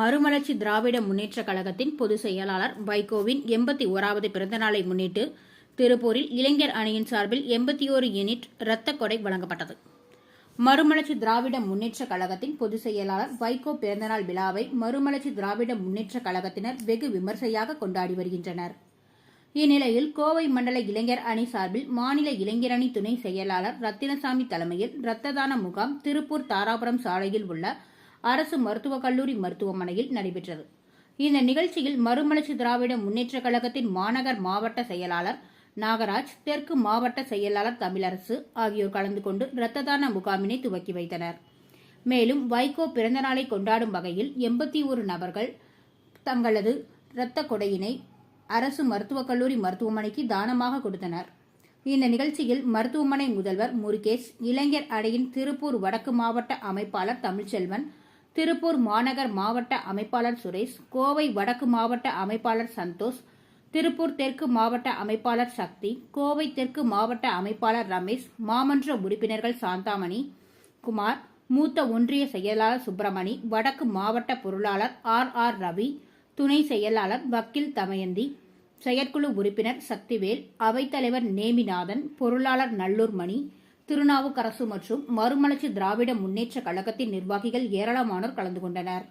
மறுமலர்ச்சி திராவிட முன்னேற்ற கழகத்தின் பொதுச் செயலாளர் வைகோவின் எண்பத்தி ஓராவது பிறந்தநாளை முன்னிட்டு திருப்பூரில் இளைஞர் அணியின் சார்பில் எண்பத்தி ஓரு யூனிட் இரத்த கொடை வழங்கப்பட்டது. மறுமலர்ச்சி திராவிட முன்னேற்றக் கழகத்தின் பொதுச் செயலாளர் வைகோ பிறந்தநாள் விழாவை மறுமலர்ச்சி திராவிட முன்னேற்றக் கழகத்தினர் வெகு விமர்சையாக கொண்டாடி வருகின்றனர். இந்நிலையில் கோவை மண்டல இளைஞர் அணி சார்பில் மாநில இளைஞர் அணி துணை செயலாளர் ரத்தினசாமி தலைமையில் இரத்த தான முகாம் திருப்பூர் தாராபுரம் சாலையில் உள்ள அரசு மருத்துவக் கல்லூரி மருத்துவமனையில் நடைபெற்றது. இந்த நிகழ்ச்சியில் மறுமலர்ச்சி திராவிட முன்னேற்றக் கழகத்தின் மாநகர் மாவட்ட செயலாளர் நாகராஜ் தெற்கு மாவட்ட செயலாளர் தமிழரசு ஆகியோர் கலந்து கொண்டு இரத்த தான முகாமினை துவக்கி வைத்தனர். மேலும் வைகோ பிறந்தநாளை கொண்டாடும் வகையில் எண்பத்தி ஒரு நபர்கள் தங்களது இரத்த கொடையினை அரசு மருத்துவக் கல்லூரி மருத்துவமனைக்கு தானமாக கொடுத்தனர். இந்த நிகழ்ச்சியில் மருத்துவமனை முதல்வர் முருகேஷ் இளைஞர் அடையின் திருப்பூர் வடக்கு மாவட்ட அமைப்பாளர் தமிழ்ச்செல்வன் திருப்பூர் மாநகர் மாவட்ட அமைப்பாளர் சுரேஷ் கோவை வடக்கு மாவட்ட அமைப்பாளர் சந்தோஷ் திருப்பூர் தெற்கு மாவட்ட அமைப்பாளர் சக்தி கோவை தெற்கு மாவட்ட அமைப்பாளர் ரமேஷ் மாமன்ற உறுப்பினர்கள் சாந்தாமணி குமார் மூத்த ஒன்றிய செயலாளர் சுப்பிரமணி வடக்கு மாவட்ட பொருளாளர் ஆர் ஆர் ரவி துணை செயலாளர் வக்கீல் தமயந்தி செயற்குழு உறுப்பினர் சக்திவேல் அவைத்தலைவர் நேமிநாதன் பொருளாளர் நல்லூர் மணி திருநாவுக்கரசு மற்றும் மறுமலர்ச்சி திராவிட முன்னேற்ற கழகத்தின் நிர்வாகிகள் ஏராளமானோர் கலந்து கொண்டனர்.